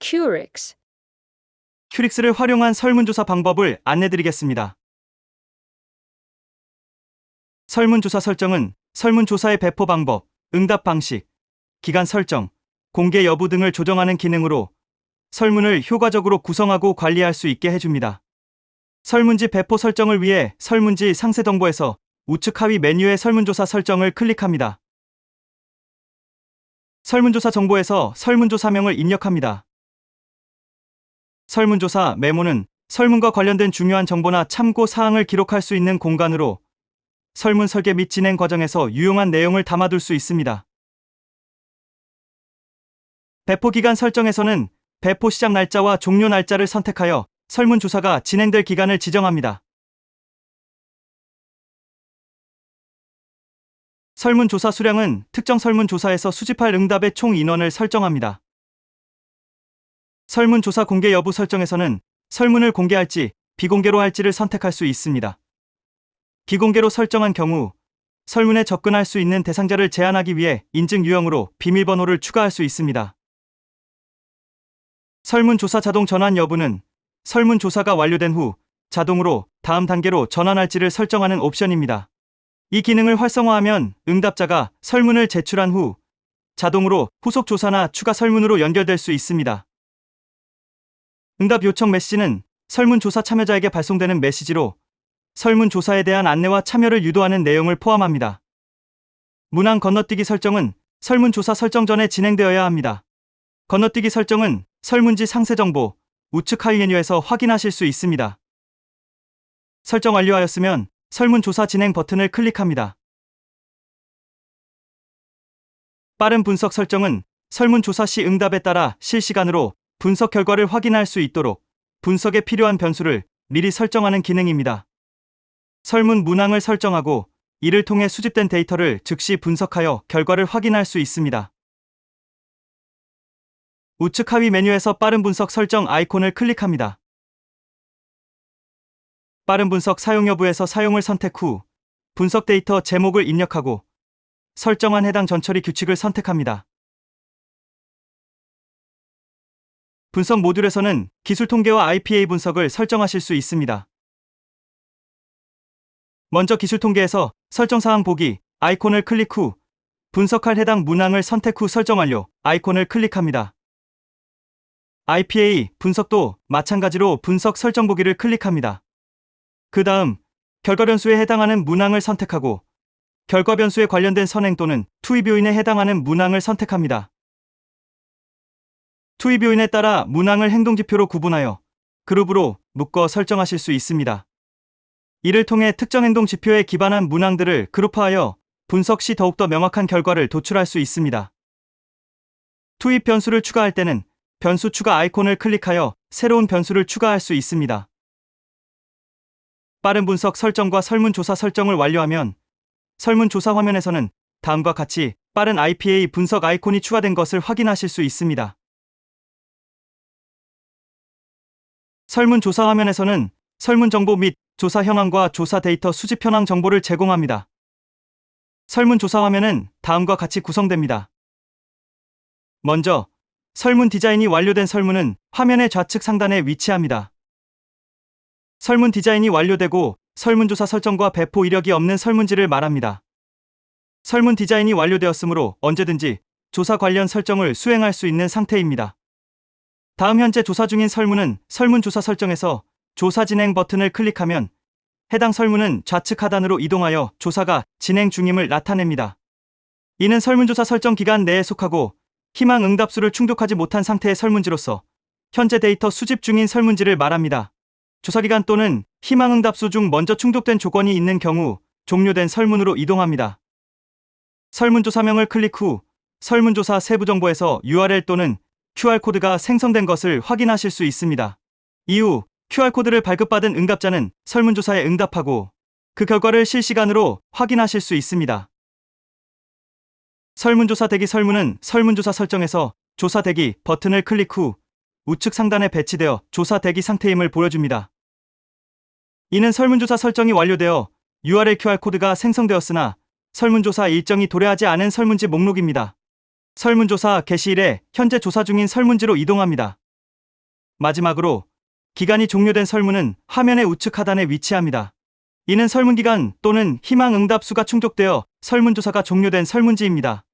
Curix. 큐릭스를 활용한 설문조사 방법을 안내드리겠습니다. 설문조사 설정은 설문조사의 배포 방법, 응답 방식, 기간 설정, 공개 여부 등을 조정하는 기능으로 설문을 효과적으로 구성하고 관리할 수 있게 해줍니다. 설문지 배포 설정을 위해 설문지 상세 정보에서 우측 하위 메뉴의 설문조사 설정을 클릭합니다. 설문조사 정보에서 설문조사명을 입력합니다. 설문조사 메모는 설문과 관련된 중요한 정보나 참고 사항을 기록할 수 있는 공간으로 설문 설계 및 진행 과정에서 유용한 내용을 담아둘 수 있습니다. 배포 기간 설정에서는 배포 시작 날짜와 종료 날짜를 선택하여 설문조사가 진행될 기간을 지정합니다. 설문조사 수량은 특정 설문조사에서 수집할 응답의 총 인원을 설정합니다. 설문조사 공개 여부 설정에서는 설문을 공개할지 비공개로 할지를 선택할 수 있습니다. 비공개로 설정한 경우 설문에 접근할 수 있는 대상자를 제한하기 위해 인증 유형으로 비밀번호를 추가할 수 있습니다. 설문조사 자동 전환 여부는 설문조사가 완료된 후 자동으로 다음 단계로 전환할지를 설정하는 옵션입니다. 이 기능을 활성화하면 응답자가 설문을 제출한 후 자동으로 후속 조사나 추가 설문으로 연결될 수 있습니다. 응답 요청 메시지는 설문조사 참여자에게 발송되는 메시지로 설문조사에 대한 안내와 참여를 유도하는 내용을 포함합니다. 문항 건너뛰기 설정은 설문조사 설정 전에 진행되어야 합니다. 건너뛰기 설정은 설문지 상세 정보 우측 하위 메뉴에서 확인하실 수 있습니다. 설정 완료하였으면 설문조사 진행 버튼을 클릭합니다. 빠른 분석 설정은 설문조사 시 응답에 따라 실시간으로 분석 결과를 확인할 수 있도록 분석에 필요한 변수를 미리 설정하는 기능입니다. 설문 문항을 설정하고 이를 통해 수집된 데이터를 즉시 분석하여 결과를 확인할 수 있습니다. 우측 하위 메뉴에서 빠른 분석 설정 아이콘을 클릭합니다. 빠른 분석 사용 여부에서 사용을 선택 후 분석 데이터 제목을 입력하고 설정한 해당 전처리 규칙을 선택합니다. 분석 모듈에서는 기술 통계와 IPA 분석을 설정하실 수 있습니다. 먼저 기술 통계에서 설정 사항 보기 아이콘을 클릭 후 분석할 해당 문항을 선택 후 설정 완료 아이콘을 클릭합니다. IPA 분석도 마찬가지로 분석 설정 보기를 클릭합니다. 그 다음 결과 변수에 해당하는 문항을 선택하고 결과 변수에 관련된 선행 또는 투입 요인에 해당하는 문항을 선택합니다. 투입 요인에 따라 문항을 행동지표로 구분하여 그룹으로 묶어 설정하실 수 있습니다. 이를 통해 특정 행동 지표에 기반한 문항들을 그룹화하여 분석 시 더욱더 명확한 결과를 도출할 수 있습니다. 투입 변수를 추가할 때는 변수 추가 아이콘을 클릭하여 새로운 변수를 추가할 수 있습니다. 빠른 분석 설정과 설문조사 설정을 완료하면 설문조사 화면에서는 다음과 같이 빠른 IPA 분석 아이콘이 추가된 것을 확인하실 수 있습니다. 설문조사 화면에서는 설문 정보 및 조사 현황과 조사 데이터 수집 현황 정보를 제공합니다. 설문조사 화면은 다음과 같이 구성됩니다. 먼저 설문 디자인이 완료된 설문은 화면의 좌측 상단에 위치합니다. 설문 디자인이 완료되고 설문조사 설정과 배포 이력이 없는 설문지를 말합니다. 설문 디자인이 완료되었으므로 언제든지 조사 관련 설정을 수행할 수 있는 상태입니다. 다음 현재 조사 중인 설문은 설문조사 설정에서 조사 진행 버튼을 클릭하면 해당 설문은 좌측 하단으로 이동하여 조사가 진행 중임을 나타냅니다. 이는 설문조사 설정 기간 내에 속하고 희망 응답수를 충족하지 못한 상태의 설문지로서 현재 데이터 수집 중인 설문지를 말합니다. 조사기간 또는 희망 응답수 중 먼저 충족된 조건이 있는 경우 종료된 설문으로 이동합니다. 설문조사명을 클릭 후 설문조사 세부 정보에서 URL 또는 QR코드가 생성된 것을 확인하실 수 있습니다. 이후 QR코드를 발급받은 응답자는 설문조사에 응답하고 그 결과를 실시간으로 확인하실 수 있습니다. 설문조사 대기 설문은 설문조사 설정에서 조사 대기 버튼을 클릭 후 우측 상단에 배치되어 조사 대기 상태임을 보여줍니다. 이는 설문조사 설정이 완료되어 URL QR코드가 생성되었으나 설문조사 일정이 도래하지 않은 설문지 목록입니다. 설문조사 개시일에 현재 조사 중인 설문지로 이동합니다. 마지막으로 기간이 종료된 설문은 화면의 우측 하단에 위치합니다. 이는 설문 기간 또는 희망 응답수가 충족되어 설문조사가 종료된 설문지입니다.